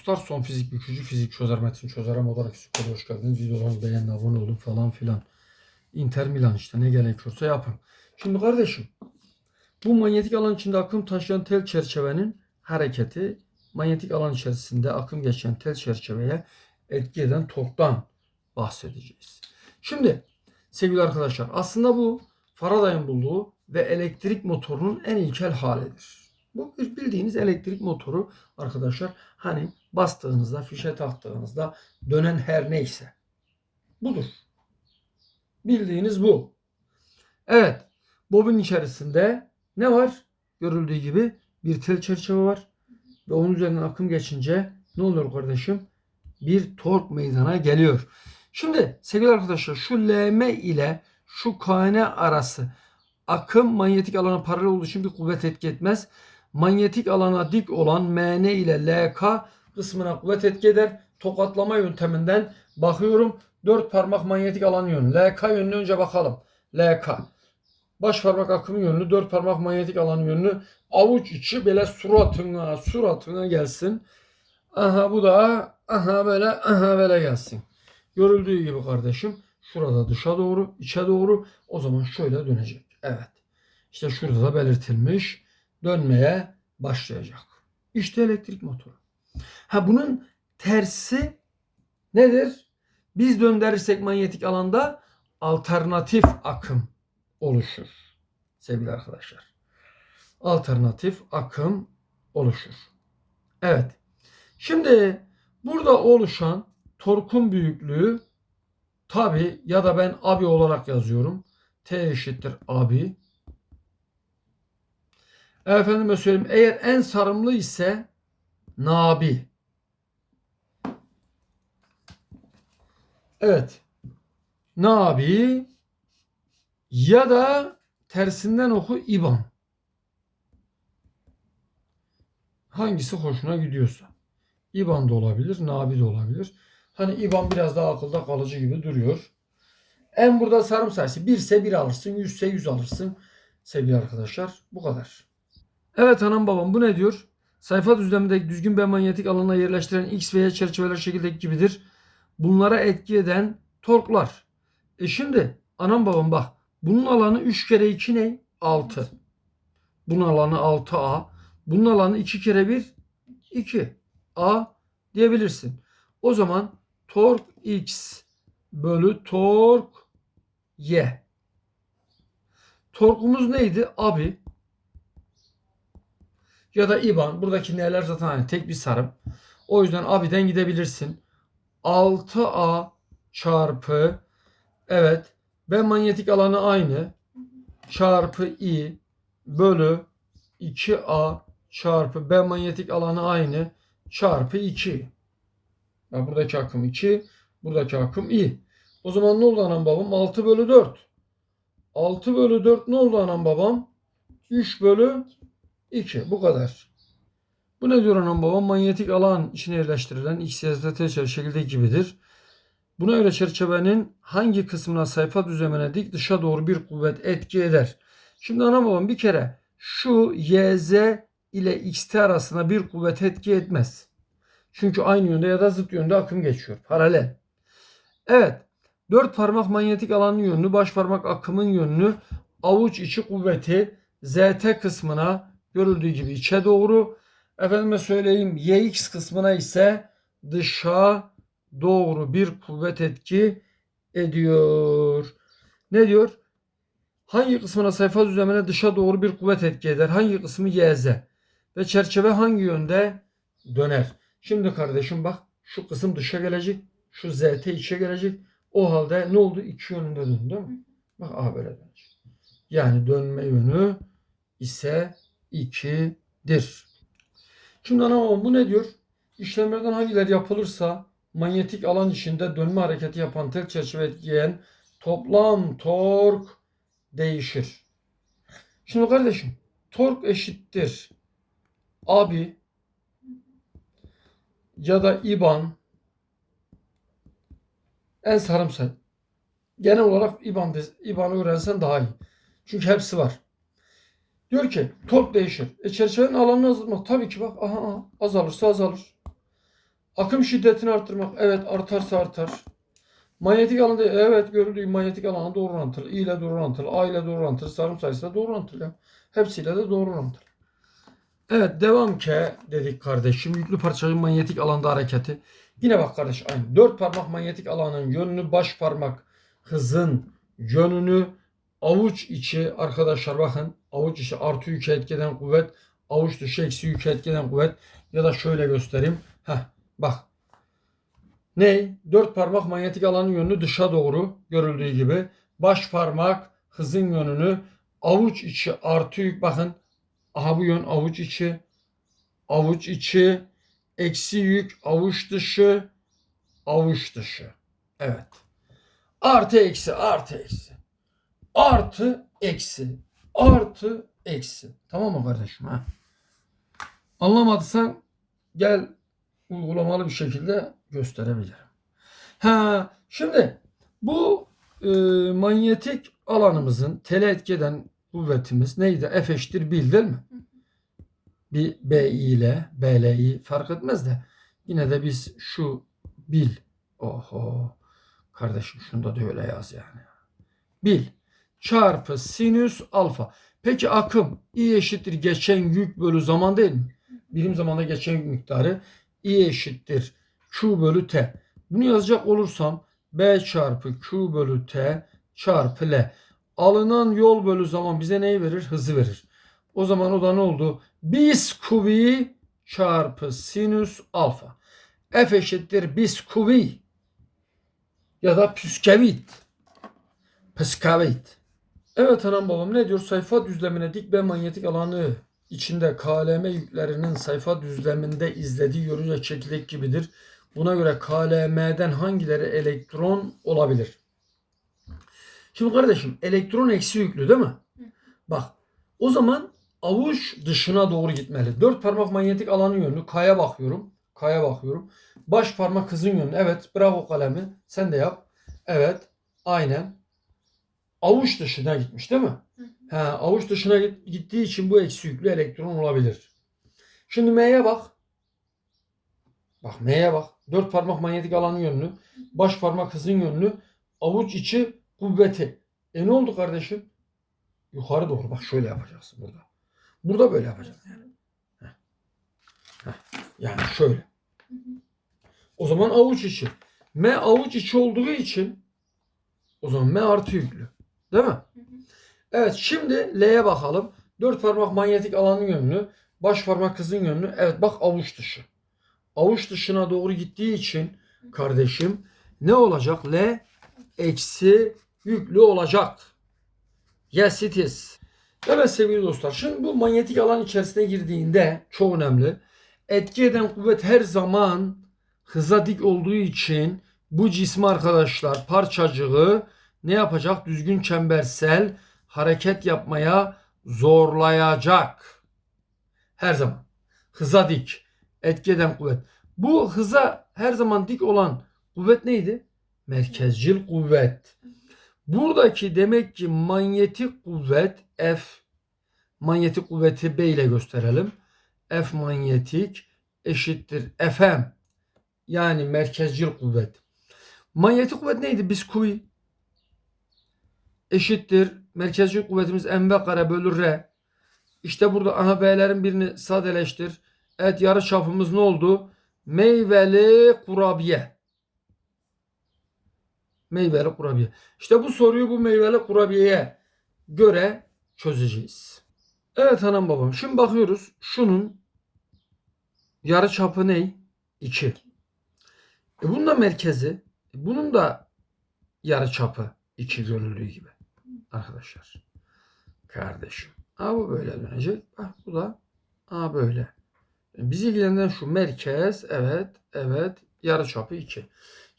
dostlar. Son fizik bükücü fizik çözer metin çözer olarak süper hoş geldiniz. Videolarımı beğenin abone olun falan filan. Inter Milan işte ne gerekiyorsa yapın. Şimdi kardeşim bu manyetik alan içinde akım taşıyan tel çerçevenin hareketi manyetik alan içerisinde akım geçen tel çerçeveye etki eden torktan bahsedeceğiz. Şimdi sevgili arkadaşlar aslında bu Faraday'ın bulduğu ve elektrik motorunun en ilkel halidir. Bu bildiğiniz elektrik motoru arkadaşlar. Hani bastığınızda, fişe taktığınızda dönen her neyse. Budur. Bildiğiniz bu. Evet. Bobin içerisinde ne var? Görüldüğü gibi bir tel çerçeve var. Ve onun üzerinden akım geçince ne oluyor kardeşim? Bir tork meydana geliyor. Şimdi sevgili arkadaşlar şu LM ile şu KN arası akım manyetik alana paralel olduğu için bir kuvvet etki etmez. Manyetik alana dik olan MN ile LK kısmına kuvvet etki eder. Tokatlama yönteminden bakıyorum. Dört parmak manyetik alan yönü. LK yönüne önce bakalım. LK. Baş parmak akım yönlü, dört parmak manyetik alan yönlü. Avuç içi böyle suratına, suratına gelsin. Aha bu da aha böyle aha böyle gelsin. Görüldüğü gibi kardeşim şurada dışa doğru, içe doğru o zaman şöyle dönecek. Evet. İşte şurada da belirtilmiş dönmeye başlayacak. İşte elektrik motoru. Ha bunun tersi nedir? Biz döndürürsek manyetik alanda alternatif akım oluşur. Sevgili arkadaşlar. Alternatif akım oluşur. Evet. Şimdi burada oluşan torkun büyüklüğü tabi ya da ben abi olarak yazıyorum. T eşittir abi. Efendime söyleyeyim eğer en sarımlı ise nabi. Evet. Nabi ya da tersinden oku iban. Hangisi hoşuna gidiyorsa. İban da olabilir, nabi de olabilir. Hani İban biraz daha akılda kalıcı gibi duruyor. En burada sarım sayısı 1 ise 1 alırsın, 100 ise 100 alırsın. Sevgili arkadaşlar bu kadar. Evet anam babam bu ne diyor? Sayfa düzlemindeki düzgün bir manyetik alana yerleştiren X ve Y çerçeveler şekildeki gibidir. Bunlara etki eden torklar. E şimdi anam babam bak bunun alanı 3 kere 2 ne? 6. Bunun alanı 6A. Bunun alanı 2 kere 1 2. A diyebilirsin. O zaman tork X bölü tork Y. Torkumuz neydi? Abi ya da IBAN. Buradaki neler zaten hani tek bir sarım. O yüzden ABI'den gidebilirsin. 6A çarpı evet B manyetik alanı aynı çarpı I bölü 2A çarpı B manyetik alanı aynı çarpı 2. Ya buradaki akım 2, buradaki akım I. O zaman ne oldu anam babam? 6 bölü 4. 6 bölü 4 ne oldu anam babam? 3 bölü 2. Bu kadar. Bu ne diyor anam babam? Manyetik alan içine yerleştirilen X, Y, Z, şekilde gibidir. Buna göre çerçevenin hangi kısmına sayfa düzlemine dik dışa doğru bir kuvvet etki eder? Şimdi anam babam bir kere şu Y, Z ile XT arasında bir kuvvet etki etmez. Çünkü aynı yönde ya da zıt yönde akım geçiyor. Paralel. Evet. Dört parmak manyetik alanın yönünü, baş parmak akımın yönünü, avuç içi kuvveti ZT kısmına görüldüğü gibi içe doğru. Efendime söyleyeyim YX kısmına ise dışa doğru bir kuvvet etki ediyor. Ne diyor? Hangi kısmına sayfa düzlemine dışa doğru bir kuvvet etki eder? Hangi kısmı YZ? Ve çerçeve hangi yönde döner? Şimdi kardeşim bak şu kısım dışa gelecek. Şu ZT içe gelecek. O halde ne oldu? İki yönünde döndü değil mi? Bak A böyle dönecek. Yani dönme yönü ise 2'dir. Şimdi anamam bu ne diyor? İşlemlerden hangileri yapılırsa manyetik alan içinde dönme hareketi yapan tel çerçeve etkileyen toplam tork değişir. Şimdi kardeşim tork eşittir abi ya da IBAN en sarımsal. Genel olarak IBAN, IBAN'ı öğrensen daha iyi. Çünkü hepsi var. Diyor ki tork değişir. E çerçevenin alanını azaltmak. Tabii ki bak aha, aha azalırsa azalır. Akım şiddetini arttırmak. Evet artarsa artar. Manyetik alanda evet görüldüğü manyetik alana doğru orantılı. I ile doğru orantılı. A ile doğru orantılı. Sarım sayısıyla doğru orantılı. ya. Hepsiyle de doğru orantılı. Evet devam ke dedik kardeşim. Yüklü parçanın manyetik alanda hareketi. Yine bak kardeş aynı. Dört parmak manyetik alanın yönünü baş parmak hızın yönünü avuç içi arkadaşlar bakın avuç içi artı yük etkeden kuvvet avuç dışı eksi yük etkeden kuvvet ya da şöyle göstereyim. Heh, bak. Ne? Dört parmak manyetik alanın yönünü dışa doğru görüldüğü gibi. Baş parmak hızın yönünü avuç içi artı yük bakın. Aha bu yön avuç içi. Avuç içi. Eksi yük avuç dışı. Avuç dışı. Evet. Artı eksi artı eksi. Artı eksi. Artı eksi. Tamam mı kardeşim ha? Anlamadıysan gel uygulamalı bir şekilde gösterebilirim. Ha, şimdi bu e, manyetik alanımızın tele etki eden kuvvetimiz neydi? F eşittir bil mi? Bir BI ile BLI fark etmez de yine de biz şu bil. Oho. Kardeşim şunu da öyle yaz yani. Bil çarpı sinüs alfa. Peki akım I eşittir geçen yük bölü zaman değil mi? Birim zamanda geçen yük miktarı I eşittir Q bölü T. Bunu yazacak olursam B çarpı Q bölü T çarpı L. Alınan yol bölü zaman bize neyi verir? Hızı verir. O zaman o da ne oldu? Bis kubi çarpı sinüs alfa. F eşittir bis kubi ya da püskevit. Püskevit. Evet anam babam ne diyor? Sayfa düzlemine dik ve manyetik alanı içinde KLM yüklerinin sayfa düzleminde izlediği yörünge şekildeki gibidir. Buna göre KLM'den hangileri elektron olabilir? Şimdi kardeşim elektron eksi yüklü değil mi? Bak o zaman avuç dışına doğru gitmeli. Dört parmak manyetik alanın yönü K'ya bakıyorum. K'ya bakıyorum. Baş parmak hızın yönü. Evet bravo kalemi. Sen de yap. Evet aynen. Avuç dışına gitmiş değil mi? Ha, avuç dışına git- gittiği için bu eksi yüklü elektron olabilir. Şimdi M'ye bak. Bak M'ye bak. Dört parmak manyetik alanın yönünü. Baş parmak hızın yönünü. Avuç içi kuvveti. E ne oldu kardeşim? Yukarı doğru. Bak şöyle yapacaksın burada. Burada böyle yapacaksın yani. Heh. Heh. Yani şöyle. O zaman avuç içi. M avuç içi olduğu için o zaman M artı yüklü. Değil mi? Evet şimdi L'ye bakalım. Dört parmak manyetik alanın yönünü. Baş parmak hızın yönünü. Evet bak avuç dışı. Avuç dışına doğru gittiği için kardeşim ne olacak? L eksi yüklü olacak. Yes it is. Evet sevgili dostlar. Şimdi bu manyetik alan içerisine girdiğinde çok önemli. Etki eden kuvvet her zaman hıza dik olduğu için bu cismi arkadaşlar parçacığı ne yapacak? Düzgün çembersel hareket yapmaya zorlayacak. Her zaman. Hıza dik. Etki eden kuvvet. Bu hıza her zaman dik olan kuvvet neydi? Merkezcil kuvvet. Buradaki demek ki manyetik kuvvet F manyetik kuvveti B ile gösterelim. F manyetik eşittir Fm. Yani merkezcil kuvvet. Manyetik kuvvet neydi? Bisküvi eşittir. Merkezcil kuvvetimiz mv kare bölü r. İşte burada aha B'lerin birini sadeleştir. Evet yarı çapımız ne oldu? Meyveli kurabiye. Meyveli kurabiye. İşte bu soruyu bu meyveli kurabiyeye göre çözeceğiz. Evet anam babam. Şimdi bakıyoruz. Şunun yarı çapı ne? 2. E bunun da merkezi. bunun da yarı çapı 2 görüldüğü gibi. Arkadaşlar. Kardeşim. Ha bu böyle dönecek. Bak bu da ha böyle. Bizi ilgilendiren şu merkez. Evet. Evet. Yarı çapı 2.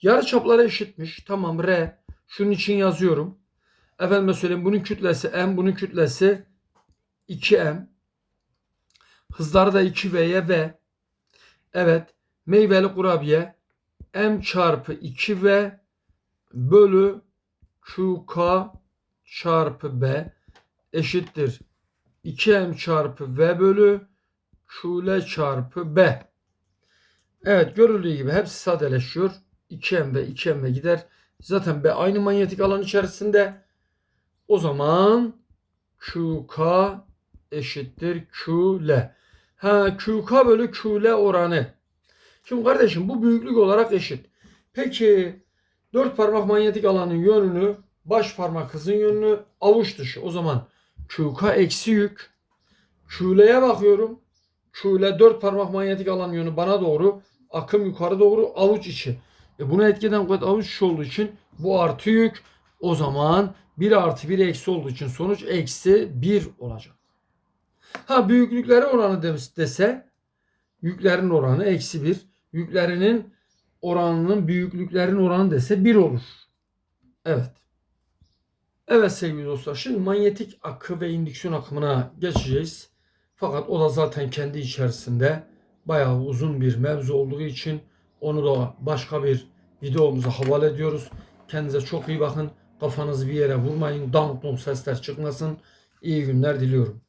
Yarı çapları eşitmiş. Tamam R. Şunun için yazıyorum. Efendime söyleyeyim bunun kütlesi M. Bunun kütlesi 2M. Hızları da 2V'ye V. Evet. Meyveli kurabiye M çarpı 2V bölü QK çarpı B eşittir 2M çarpı V bölü QL çarpı B. Evet görüldüğü gibi hepsi sadeleşiyor. 2M ve 2M gider. Zaten B aynı manyetik alan içerisinde. O zaman QK eşittir QL. Ha QK bölü QL oranı. Şimdi kardeşim bu büyüklük olarak eşit. Peki dört parmak manyetik alanın yönünü baş parmak hızın yönünü avuç dışı. O zaman QK eksi yük. QL'ye bakıyorum. QL dört parmak manyetik alan yönü bana doğru. Akım yukarı doğru avuç içi. E buna etkeden kuvvet avuç içi olduğu için bu artı yük. O zaman 1 artı 1 eksi olduğu için sonuç eksi 1 olacak. Ha büyüklükleri oranı demiş dese yüklerin oranı eksi 1. Yüklerinin oranının büyüklüklerin oranı dese 1 olur. Evet. Evet sevgili dostlar şimdi manyetik akı ve indüksiyon akımına geçeceğiz. Fakat o da zaten kendi içerisinde bayağı uzun bir mevzu olduğu için onu da başka bir videomuza havale ediyoruz. Kendinize çok iyi bakın. Kafanızı bir yere vurmayın. Dank donk sesler çıkmasın. İyi günler diliyorum.